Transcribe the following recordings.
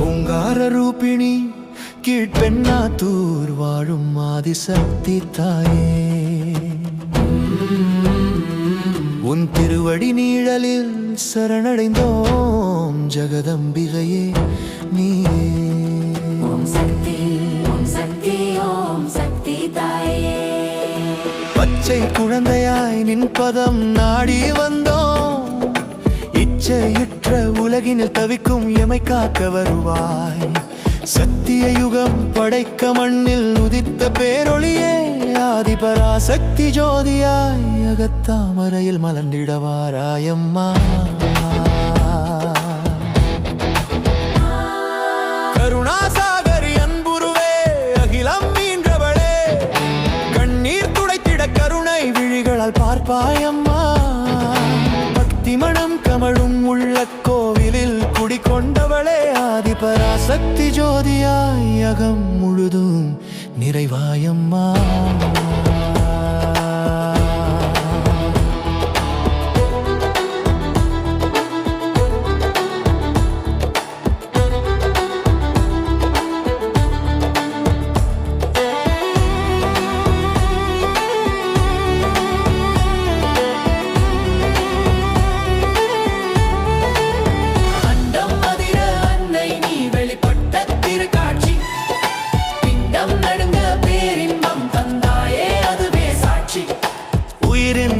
ஓங்கார ரூபிணி கீழ்பெண்ணாத்தூர் வாழும் ஆதிசக்தி தாயே. உன் திருவடி நீழலில் சரணடைந்தோம் ஜெகதம்பிகையே நீயே. ஓம் சக்தி ஓம் சக்தி ஓம் சக்தி தாயே. பச்சை குழந்தையாய் நின் பதம் நாடி வந்தோம் இச்சையுற்ற உலகினில் தவிக்கும் எமை காக்க வருவாய். சத்திய யுகம் படைக்க மண்ணில் உதித்த பேரொழியே ஆதிபராசக்தி ஜோதியாய் அகத்தாமரையில் மலர்ந்திடவாராயம்மா கருணாசாகரி அன்புருவே அகிலம் மீன்றவளே கண்ணீர் துடைத்திட கருணை விழிகளால் பார்ப்பாயம்மா ஜோதியாய் அகம் முழுதும் நிறைவாயம்மா. உயிரின்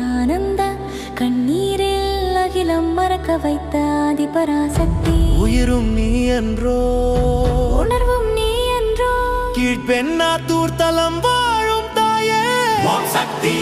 ஆனந்த கண்ணீரில் அகிலம் மறக்க வைத்த ஆதி பராசக்தி உயிரும் நீ என்றோ? உணர்வும் நீ என்றோ? கீழ்பெண்ணாத்தூர் தலம் வாழும் தாயே. சக்தி.